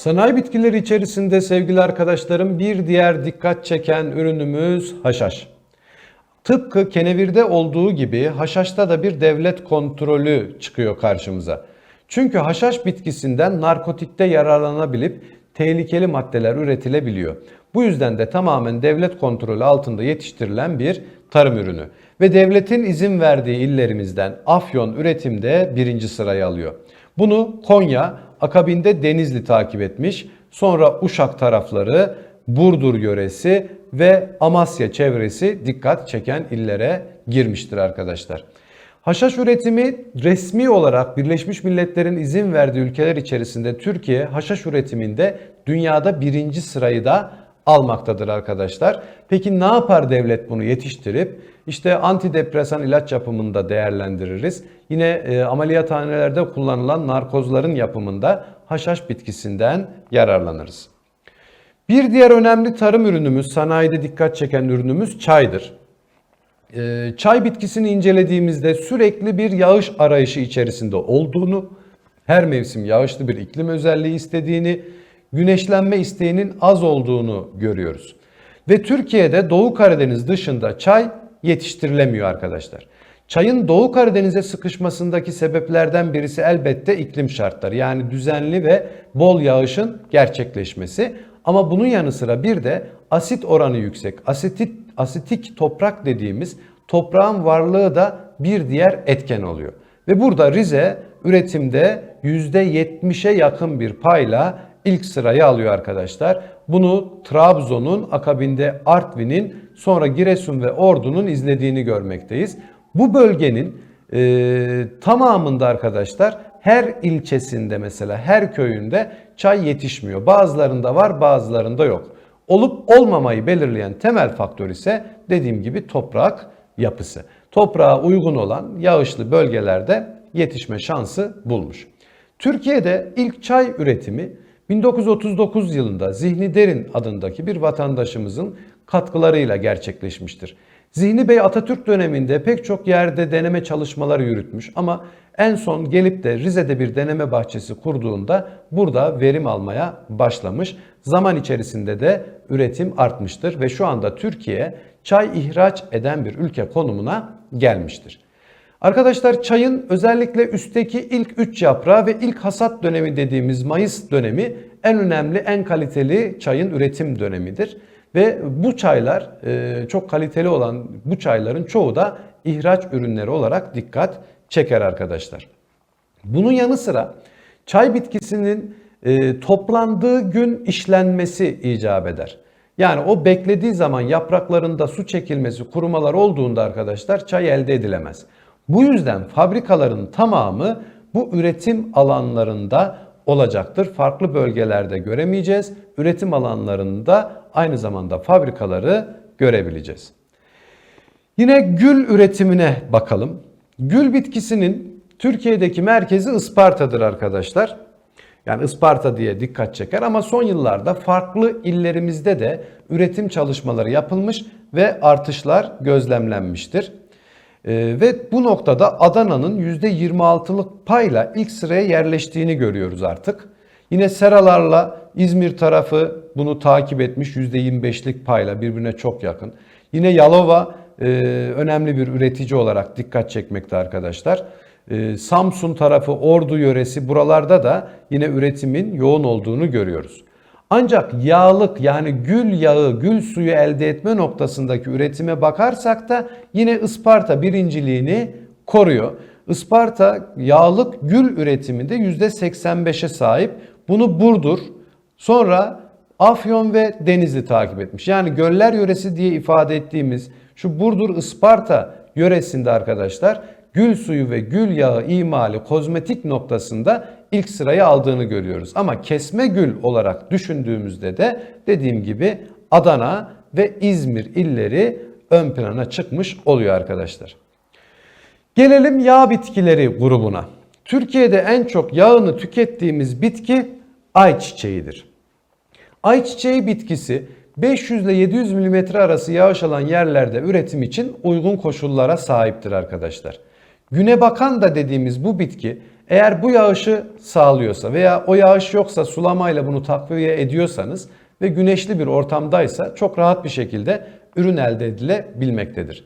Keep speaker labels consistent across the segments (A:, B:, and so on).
A: Sanayi bitkileri içerisinde sevgili arkadaşlarım bir diğer dikkat çeken ürünümüz haşhaş. Tıpkı kenevirde olduğu gibi haşhaşta da bir devlet kontrolü çıkıyor karşımıza. Çünkü haşhaş bitkisinden narkotikte yararlanabilip tehlikeli maddeler üretilebiliyor. Bu yüzden de tamamen devlet kontrolü altında yetiştirilen bir tarım ürünü. Ve devletin izin verdiği illerimizden Afyon üretimde birinci sırayı alıyor. Bunu Konya, akabinde Denizli takip etmiş. Sonra Uşak tarafları, Burdur yöresi ve Amasya çevresi dikkat çeken illere girmiştir arkadaşlar. Haşhaş üretimi resmi olarak Birleşmiş Milletler'in izin verdiği ülkeler içerisinde Türkiye haşhaş üretiminde dünyada birinci sırayı da almaktadır arkadaşlar. Peki ne yapar devlet bunu yetiştirip? İşte antidepresan ilaç yapımında değerlendiririz. Yine e, ameliyathanelerde kullanılan narkozların yapımında haşhaş bitkisinden yararlanırız. Bir diğer önemli tarım ürünümüz, sanayide dikkat çeken ürünümüz çaydır. Ee, çay bitkisini incelediğimizde sürekli bir yağış arayışı içerisinde olduğunu, her mevsim yağışlı bir iklim özelliği istediğini, güneşlenme isteğinin az olduğunu görüyoruz. Ve Türkiye'de Doğu Karadeniz dışında çay yetiştirilemiyor arkadaşlar. Çayın Doğu Karadeniz'e sıkışmasındaki sebeplerden birisi elbette iklim şartları. Yani düzenli ve bol yağışın gerçekleşmesi. Ama bunun yanı sıra bir de asit oranı yüksek, asitik, asitik toprak dediğimiz toprağın varlığı da bir diğer etken oluyor. Ve burada Rize üretimde %70'e yakın bir payla ilk sırayı alıyor arkadaşlar. Bunu Trabzon'un akabinde Artvin'in sonra Giresun ve Ordu'nun izlediğini görmekteyiz. Bu bölgenin e, tamamında arkadaşlar her ilçesinde mesela her köyünde çay yetişmiyor. Bazılarında var bazılarında yok. Olup olmamayı belirleyen temel faktör ise dediğim gibi toprak yapısı. Toprağa uygun olan yağışlı bölgelerde yetişme şansı bulmuş. Türkiye'de ilk çay üretimi 1939 yılında Zihni Derin adındaki bir vatandaşımızın katkılarıyla gerçekleşmiştir. Zihni Bey Atatürk döneminde pek çok yerde deneme çalışmaları yürütmüş ama en son gelip de Rize'de bir deneme bahçesi kurduğunda burada verim almaya başlamış. Zaman içerisinde de üretim artmıştır ve şu anda Türkiye çay ihraç eden bir ülke konumuna gelmiştir. Arkadaşlar çayın özellikle üstteki ilk 3 yaprağı ve ilk hasat dönemi dediğimiz Mayıs dönemi en önemli, en kaliteli çayın üretim dönemidir. Ve bu çaylar e, çok kaliteli olan bu çayların çoğu da ihraç ürünleri olarak dikkat çeker arkadaşlar. Bunun yanı sıra çay bitkisinin e, toplandığı gün işlenmesi icap eder. Yani o beklediği zaman yapraklarında su çekilmesi, kurumalar olduğunda arkadaşlar çay elde edilemez. Bu yüzden fabrikaların tamamı bu üretim alanlarında olacaktır. Farklı bölgelerde göremeyeceğiz. Üretim alanlarında aynı zamanda fabrikaları görebileceğiz. Yine gül üretimine bakalım. Gül bitkisinin Türkiye'deki merkezi Isparta'dır arkadaşlar. Yani Isparta diye dikkat çeker ama son yıllarda farklı illerimizde de üretim çalışmaları yapılmış ve artışlar gözlemlenmiştir. Ee, ve bu noktada Adana'nın %26'lık payla ilk sıraya yerleştiğini görüyoruz artık. Yine Seralarla İzmir tarafı bunu takip etmiş %25'lik payla birbirine çok yakın. Yine Yalova e, önemli bir üretici olarak dikkat çekmekte arkadaşlar. E, Samsun tarafı, Ordu yöresi buralarda da yine üretimin yoğun olduğunu görüyoruz. Ancak yağlık yani gül yağı, gül suyu elde etme noktasındaki üretime bakarsak da yine Isparta birinciliğini koruyor. Isparta yağlık gül üretiminde %85'e sahip. Bunu Burdur, sonra Afyon ve Denizli takip etmiş. Yani göller yöresi diye ifade ettiğimiz şu Burdur Isparta yöresinde arkadaşlar gül suyu ve gül yağı imali kozmetik noktasında ilk sırayı aldığını görüyoruz. Ama kesme gül olarak düşündüğümüzde de dediğim gibi Adana ve İzmir illeri ön plana çıkmış oluyor arkadaşlar. Gelelim yağ bitkileri grubuna. Türkiye'de en çok yağını tükettiğimiz bitki ayçiçeğidir. Ayçiçeği bitkisi 500 ile 700 mm arası yağış alan yerlerde üretim için uygun koşullara sahiptir arkadaşlar. Güne bakan da dediğimiz bu bitki Eğer bu yağışı sağlıyorsa veya o yağış yoksa sulamayla bunu takviye ediyorsanız ve güneşli bir ortamdaysa çok rahat bir şekilde ürün elde edilebilmektedir.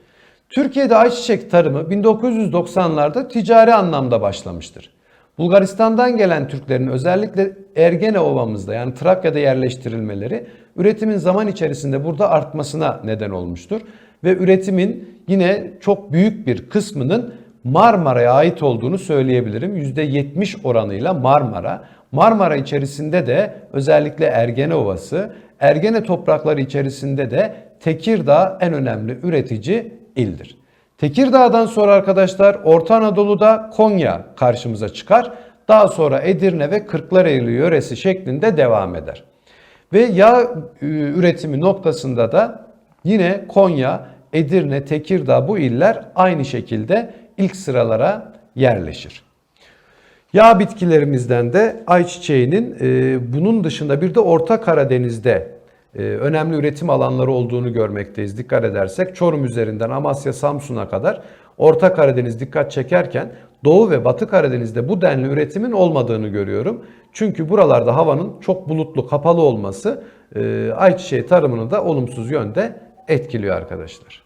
A: Türkiye'de ayçiçek tarımı 1990'larda ticari anlamda başlamıştır. Bulgaristan'dan gelen Türklerin özellikle Ergene Ovamızda yani Trakya'da yerleştirilmeleri üretimin zaman içerisinde burada artmasına neden olmuştur. Ve üretimin yine çok büyük bir kısmının Marmara'ya ait olduğunu söyleyebilirim. %70 oranıyla Marmara. Marmara içerisinde de özellikle Ergene Ovası, Ergene toprakları içerisinde de Tekirdağ en önemli üretici ildir. Tekirdağ'dan sonra arkadaşlar Orta Anadolu'da Konya karşımıza çıkar. Daha sonra Edirne ve Kırklareli yöresi şeklinde devam eder. Ve yağ e, üretimi noktasında da yine Konya, Edirne, Tekirdağ bu iller aynı şekilde ilk sıralara yerleşir. Yağ bitkilerimizden de ayçiçeğinin e, bunun dışında bir de Orta Karadeniz'de e, önemli üretim alanları olduğunu görmekteyiz. Dikkat edersek Çorum üzerinden Amasya, Samsun'a kadar Orta Karadeniz dikkat çekerken Doğu ve Batı Karadeniz'de bu denli üretimin olmadığını görüyorum. Çünkü buralarda havanın çok bulutlu, kapalı olması e, ayçiçeği tarımını da olumsuz yönde etkiliyor arkadaşlar.